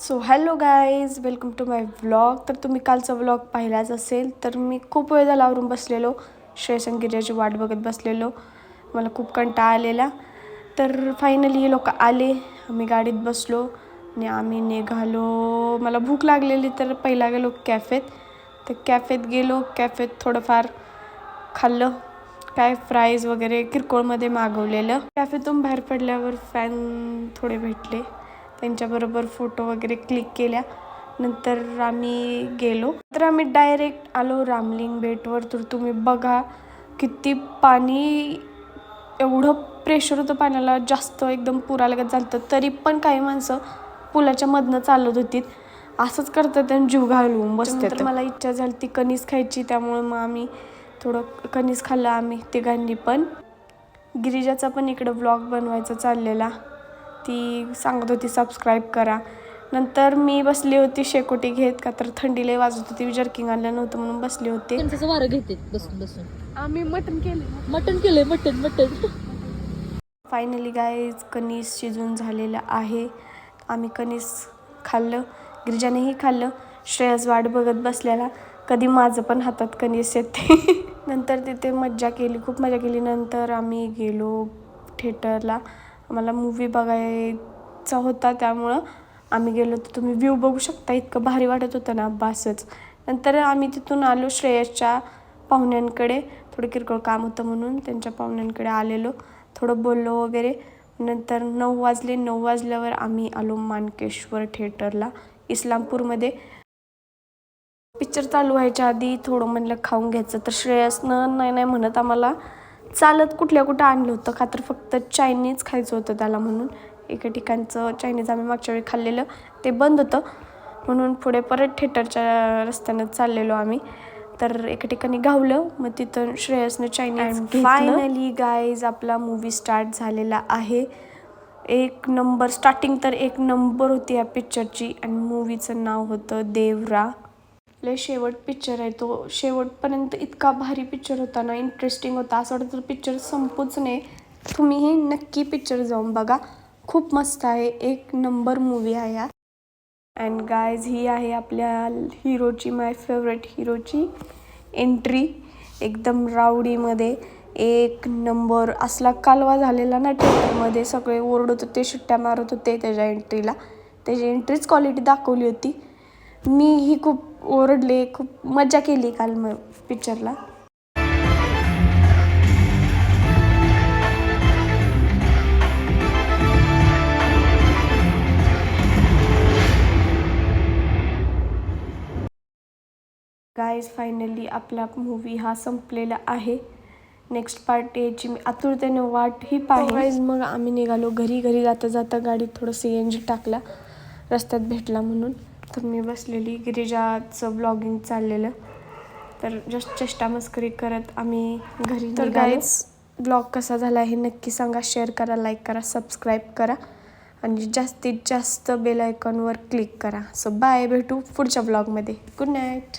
So hello guys welcome to my vlog तर तुम्ही कालचा व्लॉग पाहिलाच असेल तर मी खूप वेळ झाला आवरून बसलेलो श्रेयसन गिर्जाची वाट बघत बसलेलो. मला खूप कंटाळा आलेला. तर फायनली हे लोक आले. आम्ही गाडीत बसलो आणि आम्ही निघालो. मला भूक लागलेली तर पहिला गेलो कॅफेत तर कॅफेत गेलो. कॅफेत थोडंफार खाल्लं. काय फ्राईज वगैरे किरकोळमध्ये मागवलेलं. कॅफेतून बाहेर पडल्यावर फॅन थोडे भेटले. त्यांच्याबरोबर फोटो वगैरे क्लिक केल्या. नंतर आम्ही गेलो. तर आम्ही डायरेक्ट आलो रामलिंग बेटवर. तर तुम्ही बघा किती पाणी एवढं प्रेशर होतं पाण्याला. जास्त एकदम पुरालगत झालं होतं तरी पण काही माणसं पुलाच्या मधनं चालत होती असंच करतात आणि जीव घालवून बसते तर मला इच्छा झाली ती कणीस खायची. त्यामुळे मग आम्ही थोडं कणीस खाल्लं आम्ही तिघांनी पण. गिरिजाचा पण इकडं व्लॉग बनवायचा चाललेला. ती सांगत होती सबस्क्राईब करा. नंतर मी बसली होती शेकोटी घेत का तर थंडी लय वाजत होती जर्किंग आणलं नव्हतं म्हणून बसली होते. त्यांचं वारं घेते बसून बसून. आम्ही मटण केले. मटन केलंय मटन मटन फायनली गाईज कणीस शिजून झालेलं आहे. आम्ही कणीस खाल्लं गिरिजानेही खाल्लं. श्रेयस वाट बघत बसलेला. कधी माझं पण हातात कणीस येते. नंतर तिथे मज्जा केली खूप मजा केली. नंतर आम्ही गेलो थिएटरला आम्हाला मूवी बघायचा होता त्यामुळं आम्ही गेलो तर तुम्ही व्ह्यू बघू शकता इतकं भारी वाटत होतं ना बासच. नंतर आम्ही तिथून आलो श्रेयसच्या पाहुण्यांकडे. थोडं किरकोळ काम होतं म्हणून त्यांच्या पाहुण्यांकडे आलेलो. थोडं बोललो वगैरे. नंतर नऊ वाजले. नऊ वाजल्यावर आम्ही आलो मानकेश्वर थिएटरला इस्लामपूरमध्ये. पिक्चर चालू व्हायच्या आधी थोडं म्हणलं खाऊन घ्यायचं. तर श्रेयसनं नाही नाही म्हणत आम्हाला. चालत कुठल्या कुठं आणलं होतं? का तर फक्त चायनीज खायचं होतं त्याला म्हणून. एका ठिकाणचं चायनीज आम्ही मागच्या वेळी खाल्लेलं. ते बंद होतं. म्हणून पुढे परत थिएटरच्या रस्त्यानं चाललेलो आम्ही. तर एका ठिकाणी गावलं. मग तिथं श्रेयसनं चायनीज फायनली गाईज आपला मूवी स्टार्ट झालेला आहे. एक नंबर स्टार्टिंग तर एक नंबर होती या पिक्चरची आणि मूवीचं नाव होतं देवरा. लय शेवट पिक्चर आहे. तो शेवटपर्यंत इतका भारी पिक्चर होता ना इंटरेस्टिंग होता. असं वाटतं पिक्चर संपूच नाही. तुम्हीही नक्की पिक्चर जाऊन बघा. खूप मस्त आहे. एक नंबर मूवी आहे हा. अँड गायज ही आहे आपल्या हिरोची माय फेवरेट हिरोची एंट्री एकदम रावडीमध्ये एक नंबर असला कालवा झालेला ना थिएटरमध्ये सगळे ओरडत होते शिट्ट्या मारत होते त्याच्या एंट्रीला त्याची एंट्रीच क्वालिटी दाखवली होती. मी ही खूप ओरडले खूप मजा केली काल मग पिक्चरला गाईज फायनली आपला मूवी हा संपलेला आहे. नेक्स्ट पार्ट याची मी आतुरतेने वाट ही पाहिजे मग आम्ही निघालो. घरी घरी जाता जाता गाडीत थोडं सी एन जी टाकला. रस्त्यात भेटला म्हणून. तर मी बसलेली गिरिजाचं ब्लॉगिंग चाललेलं. तर जस्ट चेष्टा मस्करी करत आम्ही घरी तर गाईज ब्लॉग कसा झाला हे नक्की सांगा. शेअर करा लाईक करा सबस्क्राईब करा. आणि जास्तीत जास्त बेल आयकॉनवर क्लिक करा. सो बाय भेटू पुढच्या ब्लॉगमध्ये गुड नाईट